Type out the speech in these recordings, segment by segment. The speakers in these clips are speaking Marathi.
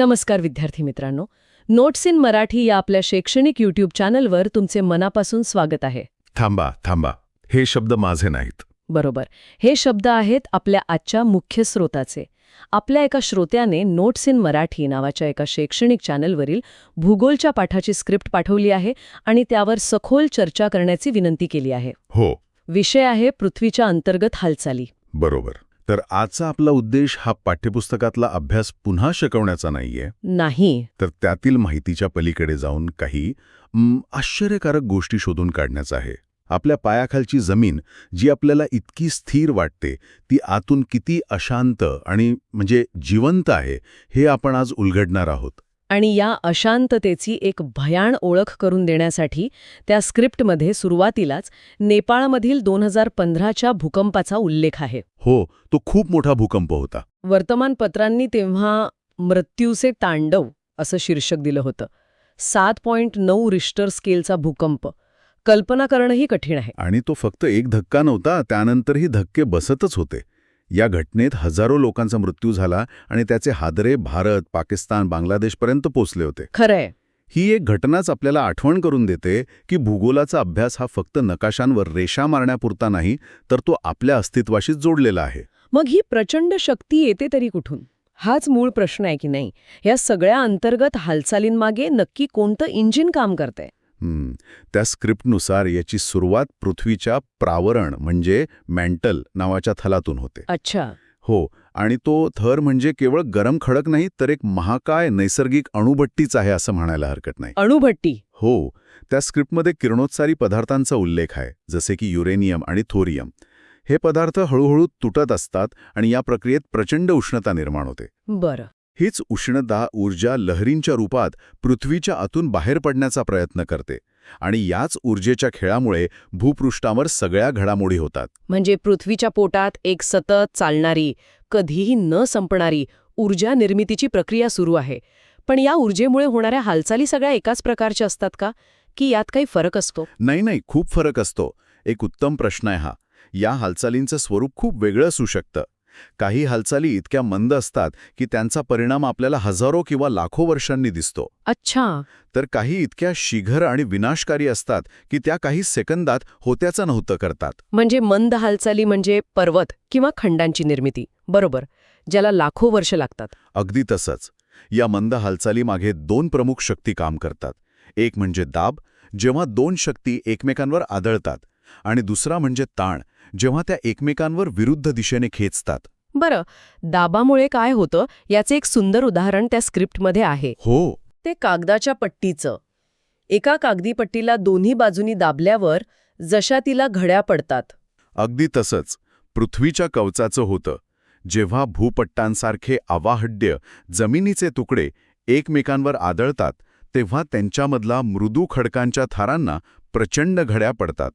नमस्कार विद्यार्थी मित्रांनो. नोट्स इन मराठी या आपल्या शैक्षणिक युट्यूब चॅनलवर तुमचे मनापासून स्वागत आहे. थांबा थांबा. हे शब्द माझे नाहीत. बरोबर. हे शब्द आहेत आपल्या आजच्या मुख्य स्रोताचे. आपल्या एका श्रोत्याने नोट्स इन मराठी नावाच्या एका शैक्षणिक चॅनलवरील भूगोलच्या पाठाची स्क्रिप्ट पाठवली आहे आणि त्यावर सखोल चर्चा करण्याची विनंती केली आहे. हो. विषय आहे पृथ्वीच्या अंतर्गत हालचाली. बरोबर. तर आजचा आपला उद्देश हा पाठ्यपुस्तकातला अभ्यास पुन्हा शिकवण्याचा नाहीये. नाही. तर त्यातील माहितीच्या पलीकडे जाऊन काही आश्चर्यकारक गोष्टी शोधून काढण्याचा आहे. आपल्या पायाखालची जमीन जी आपल्याला इतकी स्थिर वाटते ती आतून किती अशांत आणि म्हणजे जिवंत आहे हे आपण आज उलगडणार आहोत. आणि या अशांततेची एक भयाण ओळख करून देण्यासाठी त्या स्क्रिप्टमध्ये सुरुवातीलाच नेपाळमधील दोन हजार पंधराच्या भूकंपाचा उल्लेख आहे. हो तो खूप मोठा भूकंप होता. वर्तमानपत्रांनी तेव्हा मृत्यूचे तांडव असं शीर्षक दिलं होतं. सात पॉइंट नऊ रिश्टर स्केलचा भूकंप. कल्पना करणंही कठीण आहे. आणि तो फक्त एक धक्का नव्हता त्यानंतरही धक्के बसतच होते. या घटनेत हजारो लोकांचा मृत्यू झाला आणि त्याचे हादरे भारत पाकिस्तान बांगलादेशपर्यंत पोचले होते. खरंय. ही एक घटनाच आपल्याला आठवण करून देते की भूगोलाचा अभ्यास हा फक्त नकाशांवर रेषा मारण्यापुरता नाही तर तो आपल्या अस्तित्वाशी जोडलेला आहे. मग ही प्रचंड शक्ती येते तरी कुठून? हाच मूळ प्रश्न आहे की नाही? या सगळ्या अंतर्गत हालचालींमागे नक्की कोणतं इंजिन काम करतंय? त्या स्क्रिप्टनुसार याची सुरुवात पृथ्वीच्या प्रावरण म्हणजे मॅन्टल नावाच्या थलातून होते. अच्छा. हो आणि तो थर म्हणजे केवळ गरम खडक नाही तर एक महाकाय नैसर्गिक अणुभट्टीच आहे असं म्हणायला हरकत नाही. अणुभट्टी. हो त्या स्क्रिप्टमध्ये किरणोत्सारी पदार्थांचा उल्लेख आहे जसे की युरेनियम आणि थोरियम. हे पदार्थ हळूहळू तुटत असतात आणि या प्रक्रियेत प्रचंड उष्णता निर्माण होते. बरं. हीच उष्णता ऊर्जा लहरींच्या रूपात पृथ्वीच्या आतून बाहेर पडण्याचा प्रयत्न करते आणि याच ऊर्जेच्या खेळामुळे भूपृष्ठावर सगळ्या घडामोडी होतात. म्हणजे पृथ्वीच्या पोटात एक सतत चालणारी कधीही न संपणारी ऊर्जा निर्मितीची प्रक्रिया सुरू आहे. पण या ऊर्जेमुळे होणाऱ्या हालचाली सगळ्या एकाच प्रकारच्या असतात का? की यात काही फरक असतो? नाही नाही खूप फरक असतो. एक उत्तम प्रश्न आहे हा. या हालचालींचं स्वरूप खूप वेगळं असू शकतं. काही हालचाली इतक्या मंद असतात की त्यांचा परिणाम आपल्याला हजारो किंवा लाखो वर्षांनी दिसतो. अच्छा. तर काही इतक्या शीघ्र आणि विनाशकारी असतात की त्या काही सेकंदात होत्याचं नव्हतं करतात. म्हणजे मंद हालचाली म्हणजे पर्वत किंवा खंडांची निर्मिती. बरोबर. ज्याला लाखो वर्ष लागतात. अगदी तसंच. या मंद हालचालीमागे दोन प्रमुख शक्ती काम करतात. एक म्हणजे दाब जेव्हा दोन शक्ती एकमेकांवर आदळतात. आणि दुसरा म्हणजे ताण जेव्हा त्या एकमेकांवर विरुद्ध दिशेने खेचतात. बरं दाबामुळे काय होतं? याचे एक सुंदर उदाहरण त्या स्क्रिप्टमध्ये आहे. हो. ते कागदाच्या पट्टीचं. एका कागदी पट्टीला दोन्ही बाजूनी दाबल्यावर जशा तिला घड्या पडतात. अगदी तसंच. पृथ्वीच्या कवचाचं होतं. जेव्हा भूपट्टांसारखे अवाहड्य जमिनीचे तुकडे एकमेकांवर आदळतात तेव्हा त्यांच्यामधला मृदू खडकांच्या थारांना प्रचंड घड्या पडतात.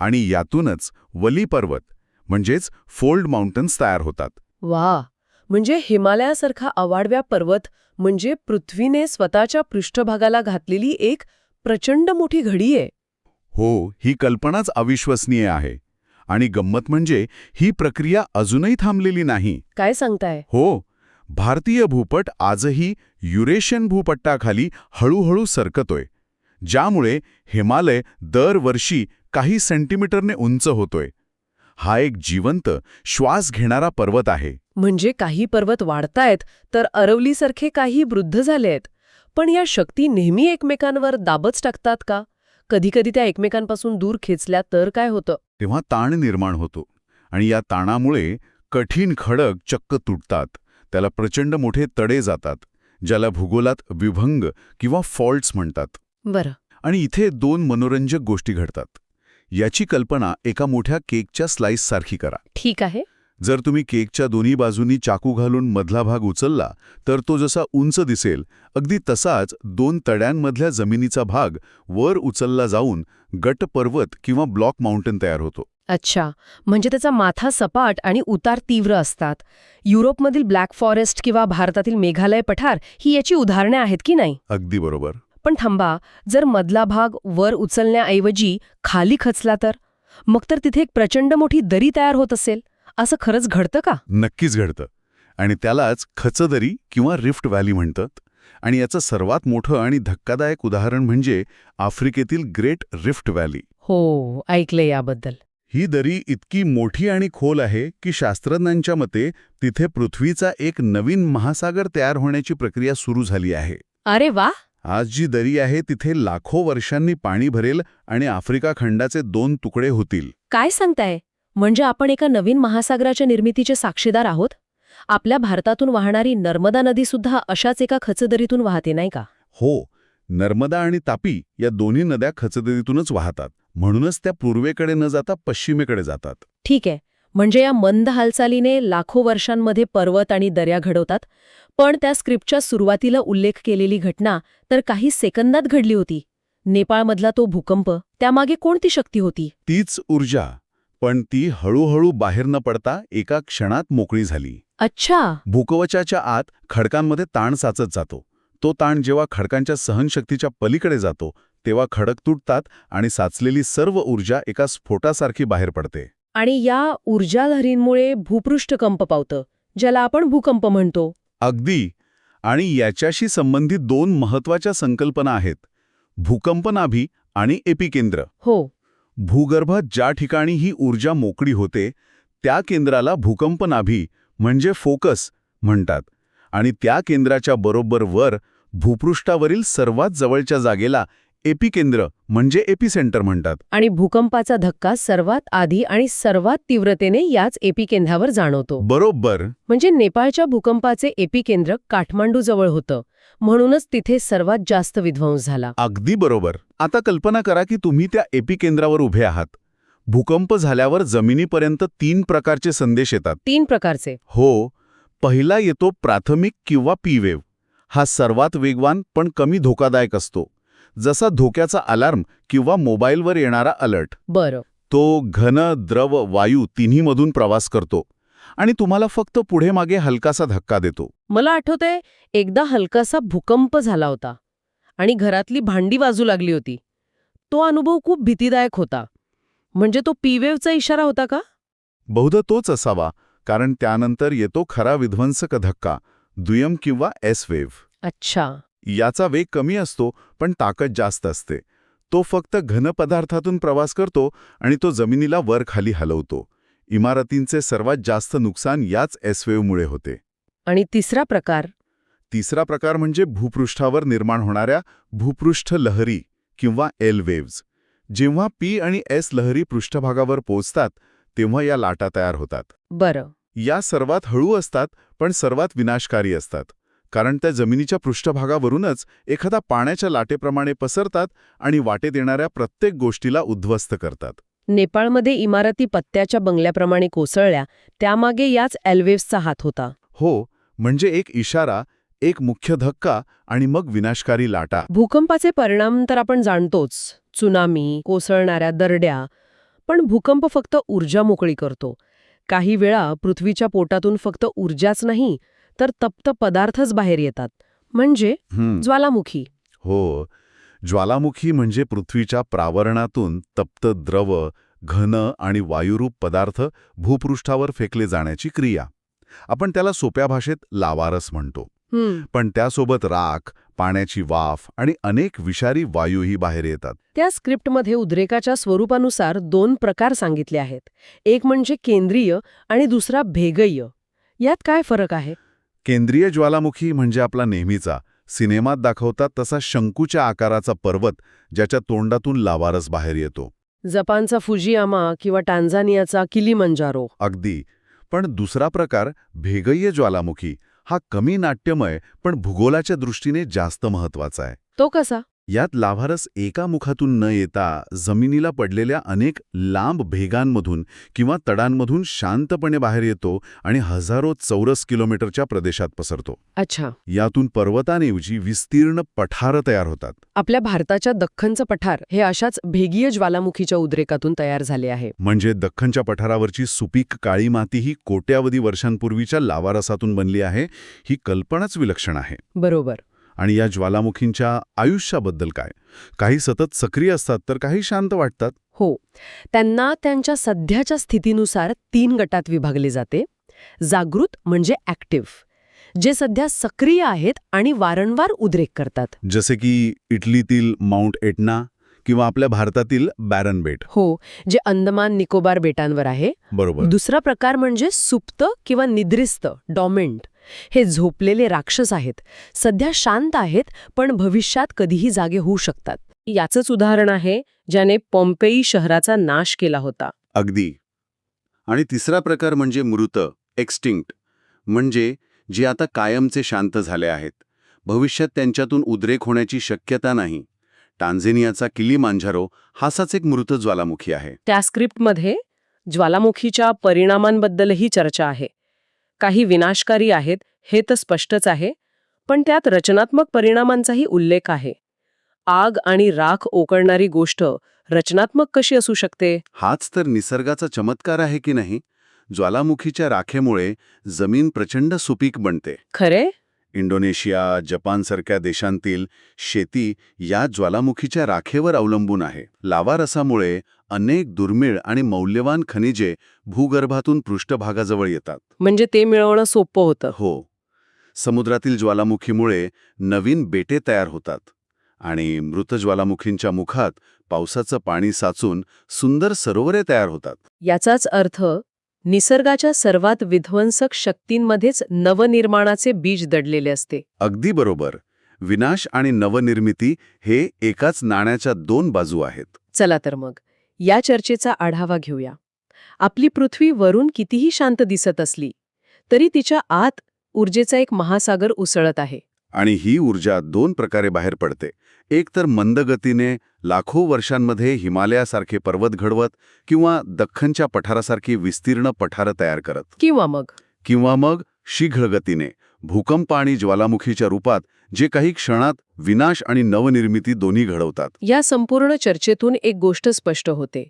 आणि यातूनच वली पर्वत म्हणजेच फोल्ड माउंटन्स तयार होतात. वा! म्हणजे हिमालयासारखा अवाढव्या पर्वत म्हणजे पृथ्वीने स्वतःच्या पृष्ठभागाला घातलेली एक प्रचंड मोठी घडी आहे. हो ही कल्पनाच अविश्वसनीय आहे. आणि गंमत म्हणजे ही प्रक्रिया अजूनही थांबलेली नाही. काय सांगताय? हो भारतीय भूपट आजही युरेशियन भूपट्टाखाली हळूहळू सरकतोय ज्यामुळे हिमालय दरवर्षी काही सेंटीमीटरने उंच होतोय. हा एक जिवंत श्वास घेणारा पर्वत आहे. म्हणजे काही पर्वत वाढतायत तर अरवलीसारखे काही वृद्ध झालेत. पण या शक्ती नेहमी एकमेकांवर दाबच टाकतात का? कधीकधी त्या एकमेकांपासून दूर खेचल्या तर काय होतं? तेव्हा ताण निर्माण होतो आणि या ताणामुळे कठीण खडक चक्क तुटतात. त्याला प्रचंड मोठे तडे जातात ज्याला भूगोलात विभंग किंवा फॉल्ट्स म्हणतात. बरं. आणि इथे दोन मनोरंजक गोष्टी घडतात. याची कल्पना एका मोठ्या केकच्या स्लाइससारखी करा. ठीक आहे. जर तुम्ही केकच्या दोन्ही बाजूनी चाकू घालून मधला भाग उचलला तर तो जसा उंच दिसेल अगदी तसाच दोन तड्यांमधल्या जमिनीचा भाग वर उचलला जाऊन गट पर्वत किंवा ब्लॉक माउंटन तयार होतो. अच्छा. म्हणजे त्याचा माथा सपाट आणि उतार तीव्र असतात. युरोपमधील ब्लॅक फॉरेस्ट किंवा भारतातील मेघालय पठार ही याची उदाहरणे आहेत की नाही? अगदी बरोबर. पण थांबा जर मधला भाग वर उचलण्याऐवजी खाली खचला तर? मग तर तिथे एक प्रचंड मोठी दरी तयार होत असेल. असं खरंच घडतं का? नक्कीच घडतं. आणि त्यालाच खचदरी किंवा रिफ्ट व्हॅली म्हणतात. आणि याचं सर्वात मोठं आणि धक्कादायक उदाहरण म्हणजे आफ्रिकेतील ग्रेट रिफ्ट व्हॅली. हो ऐकले याबद्दल. ही दरी इतकी मोठी आणि खोल आहे की शास्त्रज्ञांच्या मते तिथे पृथ्वीचा एक नवीन महासागर तयार होण्याची प्रक्रिया सुरू झाली आहे. अरे वा! आज जी दरी आहे तिथे लाखो वर्षांनी पाणी भरेल आणि आफ्रिका खंडाचे दोन तुकडे होतील. काय सांगताय? म्हणजे आपण एका नवीन महासागराच्या निर्मितीचे साक्षीदार आहोत? आपल्या भारतातून वाहणारी नर्मदा नदी सुद्धा अशाच एका खचदरीतून वाहते नाही का? हो नर्मदा आणि तापी या दोन्ही नद्या खचदरीतूनच वाहतात. म्हणूनच त्या पूर्वेकडे न जाता पश्चिमेकडे जातात. ठीक आहे. म्हणजे या मंद हालचालीने लाखो वर्षांमध्ये पर्वत आणि दर्या घडवतात पण त्या स्क्रिप्टच्या सुरुवातीला उल्लेख केलेली घटना तर काही सेकंदात घडली होती. नेपाळमधला तो भूकंप त्यामागे कोणती शक्ती होती? तीच ऊर्जा पण ती हळूहळू बाहेर न पडता एका क्षणात मोकळी झाली. अच्छा! भूकवचाच्या आत खडकांमध्ये ताण साचत जातो. तो ताण जेव्हा खडकांच्या सहनशक्तीच्या पलीकडे जातो तेव्हा खडक तुटतात आणि साचलेली सर्व ऊर्जा एका स्फोटासारखी बाहेर पडते. आणि या ऊर्जालहरींमुळे भूपृष्ठ कंप पावतं ज्याला आपण भूकंप म्हणतो. अगदी. आणि याच्याशी संबंधित दोन महत्त्वाच्या संकल्पना आहेत. भूकंपनाभी आणि एपिकेंद्र. हो. भूगर्भात ज्या ठिकाणी ही ऊर्जा मोकळी होते त्या केंद्राला भूकंपनाभी म्हणजे फोकस म्हणतात. आणि त्या केंद्राच्या बरोबर वर भूपृष्ठावरील सर्वात जवळच्या जागेला एपिकेंद्र म्हणजे एपिसेंटर म्हणतात. आणि भूकंपाचा धक्का सर्वात आधी आणि सर्वात तीव्रतेने याच एपिकेंद्रावर जाणवतो. बरोबर. म्हणजे नेपाळच्या भूकंपाचे एपिकेंद्र काठमांडूजवळ होतं. म्हणूनच तिथे सर्वात जास्त विध्वंस झाला. अगदी बरोबर. आता कल्पना करा की तुम्ही त्या एपिकेंद्रावर उभे आहात. भूकंप झाल्यावर जमिनीपर्यंत तीन प्रकारचे संदेश येतात. तीन प्रकारचे. हो पहिला येतो प्राथमिक किंवा पी वेव्ह. हा सर्वात वेगवान पण कमी धोकादायक असतो. जसा धोक्याचा अलार्म किंवा मोबाईलवर येणारा अलर्ट. बरं. तो घन द्रव वायू तिन्हीमधून प्रवास करतो आणि तुम्हाला फक्त पुढे मागे हलकासा धक्का देतो. मला आठवतंय एकदा हलकासा भूकंप झाला होता आणि घरातली भांडी वाजू लागली होती. तो अनुभव खूप भीतीदायक होता. म्हणजे तो पीवेवचा इशारा होता का? बहुधा तोच असावा कारण त्यानंतर येतो खरा विध्वंसक धक्का दुय्यम किंवा एस वेव्ह अच्छा. याचा वेग कमी असतो पण ताकद जास्त असते. तो फक्त घन पदार्थातून प्रवास करतो आणि तो जमिनीला वर खाली हलवतो. इमारतींचे सर्वात जास्त नुकसान याच एसवेवमुळे होते. आणि तिसरा प्रकार? तिसरा प्रकार म्हणजे भूपृष्ठावर निर्माण होणाऱ्या भूपृष्ठ लहरी किंवा एल वेव्ज जेव्हा पी आणि एस लहरी पृष्ठभागावर पोचतात तेव्हा या लाटा तयार होतात. बरं. या सर्वात हळू असतात पण सर्वात विनाशकारी असतात. कारण त्या जमिनीच्या पृष्ठभागावरूनच एखादा पाण्याच्या लाटेप्रमाणे पसरतात आणि वाटेत येणाऱ्या प्रत्येक गोष्टीला उद्ध्वस्त करतात. नेपाळमध्ये इमारती पत्त्याच्या बंगल्याप्रमाणे कोसळल्या त्यामागे याच एल्वेव्सचा हात होता. हो म्हणजे एक इशारा एक मुख्य धक्का आणि मग विनाशकारी लाटा. भूकंपाचे परिणाम तर आपण जाणतोच त्सुनामी कोसळणाऱ्या दरड्या पण भूकंप फक्त ऊर्जा मोकळी करतो. काही वेळा पृथ्वीच्या पोटातून फक्त ऊर्जाच नाही तर तप्त पदार्थच बाहेर येतात. म्हणजे ज्वालामुखी. हो. ज्वालामुखी म्हणजे पृथ्वीच्या प्रावरणातून तप्त द्रव घन आणि वायुरूप पदार्थ भूपृष्ठावर फेकले जाण्याची क्रिया. आपण त्याला सोप्या भाषेत लावारस म्हणतो. पण त्यासोबत राख पाण्याची वाफ आणि अनेक विषारी वायूही बाहेर येतात. त्या स्क्रिप्टमध्ये उद्रेकाच्या स्वरूपानुसार दोन प्रकार सांगितले आहेत. एक म्हणजे केंद्रीय आणि दुसरा भेगय्य. यात काय फरक आहे? केंद्रीय ज्वालामुखी म्हणजे आपला नेहमीचा. सिनेमात दाखवतात तसा शंकूच्या आकाराचा पर्वत ज्याच्या तोंडातून लावारस बाहेर येतो. जपानचा फुजियामा किंवा टांझानियाचा किलीमंजारो. अगदी. पण दुसरा प्रकार भेगय्य ज्वालामुखी. हा कमी नाट्यमय पण भूगोलाच्या दृष्टीने जास्त महत्त्वाचा आहे. तो कसा? यात लाभारस एका मुखातून न येता जमिनीला पडलेल्या अनेक लांब भेगांमधून किंवा तडांमधून शांतपणे बाहेर येतो आणि हजारो चौरस किलोमीटरच्या प्रदेशात पसरतो. अच्छा. यातून पर्वतांऐवजी विस्तीर्ण पठारं तयार होतात. आपल्या भारताच्या दख्खनचं पठार हे अशाच भेगीय ज्वालामुखीच्या उद्रेकातून तयार झाले आहे. म्हणजे दख्खनच्या पठारावरची सुपीक काळी माती ही कोट्यावधी वर्षांपूर्वीच्या लावारसातून बनली आहे ही कल्पनाच विलक्षण आहे. बरोबर. आणि या ज्वालामुखींच्या आयुष्याबद्दल काय? काही सतत सक्रिय असतात तर काही शांत वाटतात? हो. त्यांना त्यांच्या सध्याच्या स्थितीनुसार तीन गटात विभागले जाते. जागृत म्हणजे ॲक्टिव्ह जे सध्या सक्रिय आहेत आणि वारंवार उद्रेक करतात. जसे की इटलीतील माउंट एटना किंवा आपल्या भारतातील बॅरन बेट हो जे अंदमान निकोबार बेटांवर आहे. बरोबर. दुसरा प्रकार म्हणजे सुप्त किंवा निद्रिस्त डॉमेंट हे झोपलेले राक्षस आहेत. सध्या शांत आहेत पण भविष्यात कधीही जागे होऊ शकतात. याचंच उदाहरण आहे ज्याने पॉम्पेई शहराचा नाश केला होता. अगदी. आणि तिसरा प्रकार म्हणजे मृत एक्स्टिंक्ट म्हणजे जे आता कायमचे शांत झाले आहेत. भविष्यात त्यांच्यातून उद्रेक होण्याची शक्यता नाही. टांझेनियाचा किलीमांझारो हासाच एक मृत ज्वालामुखी आहे. त्या स्क्रिप्टमध्ये ज्वालामुखीच्या परिणामांबद्दलही चर्चा आहे. काही विनाशकारी आहेत हे तर स्पष्टच आहे पण त्यात रचनात्मक परिणामांचाही उल्लेख आहे. आग आणि राख ओकळणारी गोष्ट रचनात्मक कशी असू शकते? हाच तर निसर्गाचा चमत्कार आहे की नाही? ज्वालामुखीच्या राखेमुळे जमीन प्रचंड सुपीक बनते. खरे? इंडोनेशिया जपानसारख्या देशांतील शेती या ज्वालामुखीच्या राखेवर अवलंबून आहे. लावा रसामुळे अनेक दुर्मिळ आणि मौल्यवान खनिजे भूगर्भातून पृष्ठभागाजवळ येतात. म्हणजे ते मिळवणं सोपं होतं. हो. समुद्रातील ज्वालामुखीमुळे नवीन बेटे तयार होतात आणि मृत ज्वालामुखींच्या मुखात पावसाचं पाणी साचून सुंदर सरोवरे तयार होतात. याचाच अर्थ निसर्गाच्या सर्वात विध्वंसक शक्तींमध्येच नवनिर्माणाचे बीज दडलेले असते. अगदी बरोबर. विनाश आणि नवनिर्मिती हे एकाच नाण्याच्या दोन बाजू आहेत. चला तर मग. या चर्चेचा आढावा घेऊया. आपली पृथ्वी वरून कितीही शांत दिसत असली तरी तिच्या आत ऊर्जेचा एक महासागर उसळत आहे. आणि ही ऊर्जा दोन प्रकारे बाहेर पडते. एक तर मंद गतीने लाखो वर्षांमध्ये हिमालयासारखे पर्वत घडवत किंवा दख्खनच्या पठारासारखी विस्तीर्ण पठारं तयार करत. किंवा मग? किंवा मग शीघ्र गतीने. भूकंप आणि ज्वालामुखीच्या रूपात जे काही क्षणात विनाश आणि नवनिर्मिती दोन्ही घडवतात. या संपूर्ण चर्चेतून एक गोष्ट स्पष्ट होते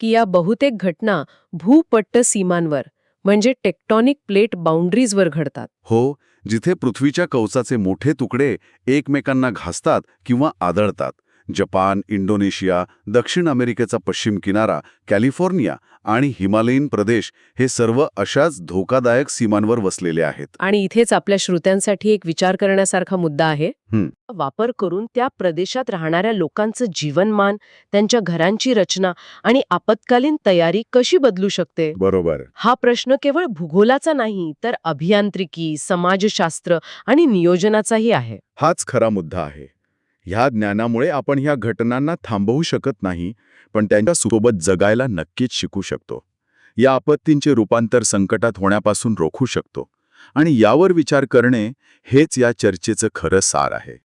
की या बहुतेक घटना भूपट्ट सीमांवर म्हणजे टेक्टॉनिक प्लेट बाउंड्रीजवर घडतात. हो जिथे पृथ्वीच्या कवचाचे मोठे तुकडे एकमेकांना घासतात किंवा आदळतात. जपान इंडोनेशिया दक्षिण अमेरिकेचा पश्चिम किनारा कॅलिफोर्निया आणि हिमालयीन प्रदेश हे सर्व अशाच धोकादायक सीमांवर वसलेले आहेत. आणि इथेच आपल्या श्रोत्यांसाठी एक विचार करण्यासारखा मुद्दा आहे. वापर करून त्या प्रदेशात राहणाऱ्या लोकांचं जीवनमान त्यांच्या घरांची रचना आणि आपत्कालीन तयारी कशी बदलू शकते? बरोबर. हा प्रश्न केवळ भूगोलाचा नाही तर अभियांत्रिकी समाजशास्त्र आणि नियोजनाचाही आहे. हाच खरा मुद्दा आहे. ह्या ज्ञानामुळे आपण ह्या घटनांना थांबवू शकत नाही पण त्यांच्यासोबत जगायला नक्कीच शिकू शकतो. या आपत्तींचे रूपांतर संकटात होण्यापासून रोखू शकतो. आणि यावर विचार करणे हेच या चर्चेचं खरं सार आहे.